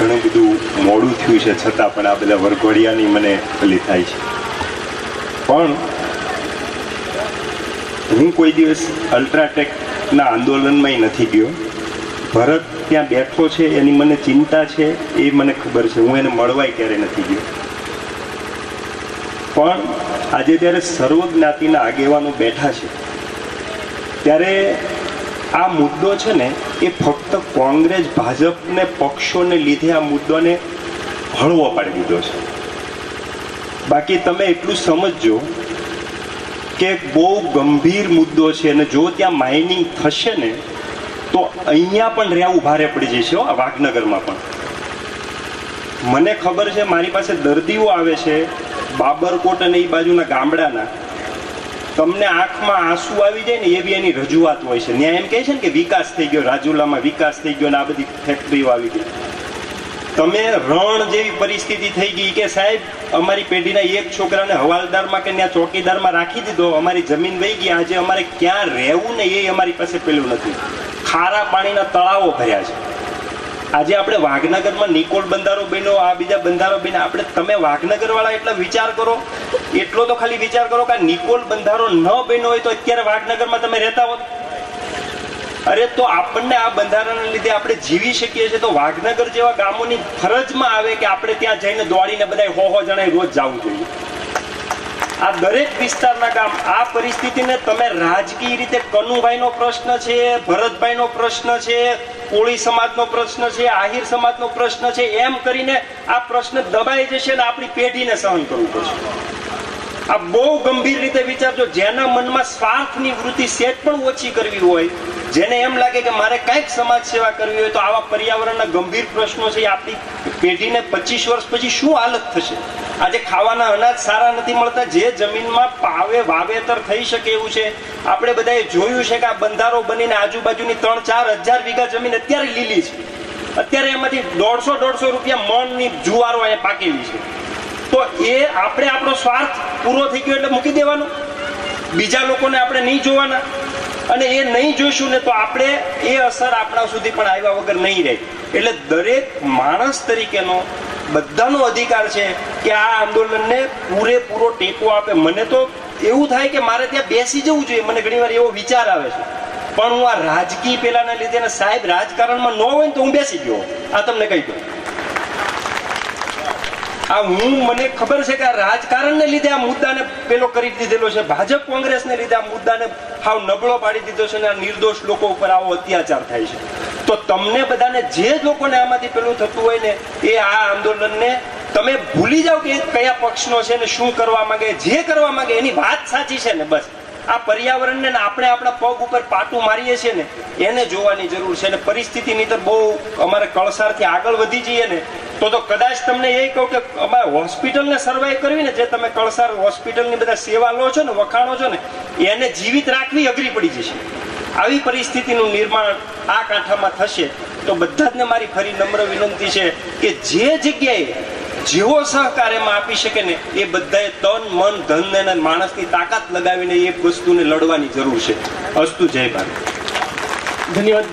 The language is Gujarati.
ઘણું બધું મોડું થયું છે, છતાં પણ આ બધા વરઘોડિયાની મને પેલી થાય છે. પણ હું કોઈ દિવસ અલ્ટ્રાટેકના આંદોલનમાં નથી ગયો. ભરત ત્યાં બેઠો છે, એની મને ચિંતા છે, એ મને ખબર છે. હું એને મળવાય ક્યારે નથી ગયો. પણ આજે જ્યારે સર્વ જ્ઞાતિના આગેવાનો બેઠા છે. ત્યારે આ મુદ્દો છે ને એ ફક્ત કોંગ્રેસ, ભાજપને પક્ષોને લીધે આ મુદ્દોને હળવો પાડી દીધો છે. બાકી તમે એટલું સમજજો કે બહુ ગંભીર મુદ્દો છે અને જો ત્યાં માઇનિંગ થશે ને, તો અહીંયા પણ રહેવું ભારે પડી જશે આ વાઘનગરમાં પણ. મને ખબર છે મારી પાસે દર્દીઓ આવે છે, બાબરકોટ અને એ બાજુના ગામડાના તમને આંખમાં આંસુ આવી જાય ને એવી એની રજૂઆત હોય છે. ત્યાં એમ કહે છે ને કે વિકાસ થઈ ગયો, રાજુલામાં વિકાસ થઈ ગયો ને આ બધી ફેક્ટરીઓ આવી ગઈ. તમે રણ જેવી પરિસ્થિતિ થઈ ગઈ કે સાહેબ, અમારી પેઢીના એક છોકરાને હવાલદારમાં કે ત્યાં ચોકીદારમાં રાખી દીધો, અમારી જમીન વહી ગઈ, આજે અમારે ક્યાં રહેવું ને એ અમારી પાસે પેલું નથી. ખારા પાણીના તળાવો ભર્યા છે. આજે આપણે વાઘનગરમાં નિકોલ બંધારો બન્યો આ બીજા બંધારો બન્યા આપણે તમે વાઘનગર વાળા એટલા વિચાર કરો. એટલો તો ખાલી વિચાર કરો કે નિકોલ બંધારો ન બન્યો હોય તો અત્યારે વાઘનગરમાં તમે રહેતા હોત. અરે તો આપણને આ બંધારણને લીધે આપણે જીવી શકીએ છીએ. તો વાઘનગર જેવા ગામોની ફરજમાં આવે કે આપણે ત્યાં જઈને દોડીને બધા હો હો જણાય રોજ જવું જોઈએ. આ દરેક વિસ્તારના ગામ આ પરિસ્થિતિને તમે રાજકીય રીતે કનુભાઈનો પ્રશ્ન છે, ભરતભાઈનો પ્રશ્ન છે, કોળી સમાજનો પ્રશ્ન છે, આહિર સમાજનો પ્રશ્ન છે, એમ કરીને આ પ્રશ્ન દબાઈ જશે ને આપણી પેઢીને સહન કરવું પડશે. આ બહુ ગંભીર રીતે વિચારજો, જેના મનમાં સ્વાર્થની વૃત્તિ સેટ પણ ઓછી કરવી હોય, જેને એમ લાગે કે મારે કંઈક સમાજ સેવા કરવી હોય, તો આવા પર્યાવરણના ગંભીર પ્રશ્નો છે એ આપણી પેઢીને પચીસ વર્ષ પછી શું હાલત થશે? આજે ખાવાના અનાજ સારા નથી મળતા, જે જમીનમાં પાવે, વાવેતર થઈ શકે એવું છે. આપણે બધાએ જોયું છે કે આ બંધારો બનીને આજુબાજુની ત્રણ ચાર હજાર વીઘા જમીન અત્યારે લીલી છે. અત્યારે એમાંથી દોઢસો દોઢસો રૂપિયા મણની જુવારો અહીંયા પાકેલી છે. તો એ આપણે આપણો સ્વાર્થ પૂરો થઈ ગયો એટલે મૂકી દેવાનો. બીજા લોકોને આપણે નહીં જોવાના. અને એ નહીં જોઈશું ને તો આપણે એ અસર આપણા સુધી પણ આવ્યા વગર નહીં રહે. એટલે દરેક માણસ તરીકેનો બધાનો અધિકાર છે કે આ આંદોલનને પૂરેપૂરો ટેકો આપે. મને તો એવું થાય કે મારે ત્યાં બેસી જવું જોઈએ. મને ઘણીવાર એવો વિચાર આવે છે. પણ હું આ રાજકીય પેલાના લીધે સાહેબ રાજકારણમાં ન હોય ને તો હું બેસી ગયો. આ તમને કહી દઉં. આ હું, મને ખબર છે કે આ રાજકારણને લીધે આ મુદ્દાને પેલો કરી દીધેલો છે. ભાજપ કોંગ્રેસને લીધે આ મુદ્દાને હાવ નબળો પાડી દીધો છે અને આ નિર્દોષ લોકો ઉપર આવો અત્યાચાર થાય છે. તો તમને બધાને જે લોકોને આમાંથી પેલું થતું હોય ને, એ આ આંદોલનને તમે ભૂલી જાઓ કે કયા પક્ષનો છે ને શું કરવા માંગે, જે કરવા માંગે, એની વાત સાચી છે ને બસ. આ પર્યાવરણને આપણે આપણા પગ ઉપર પાટું મારીએ છીએ ને, એને જોવાની જરૂર છે ને, પરિસ્થિતિની તો બહુ અમારે કળસારથી આગળ વધી જઈએ ને તો તો કદાચ તમને એ કહું કે અમારે હોસ્પિટલને સર્વાઈવ કરવી ને જે તમે કળસાર હોસ્પિટલની બધા સેવા લો છો ને, વખાણો છો ને, એને જીવિત રાખવી અઘરી પડી જશે. આવી પરિસ્થિતિનું નિર્માણ આ કાંઠામાં થશે તો બધા જ ને મારી ફરી નમ્ર વિનંતી છે કે જે જગ્યાએ જેવો સહકાર એમાં આપી શકે ને, એ બધાએ તન, મન ધન અને માણસની તાકાત લગાવીને એ વસ્તુને લડવાની જરૂર છે. અસ્તુ, જય ભારત. ધન્યવાદ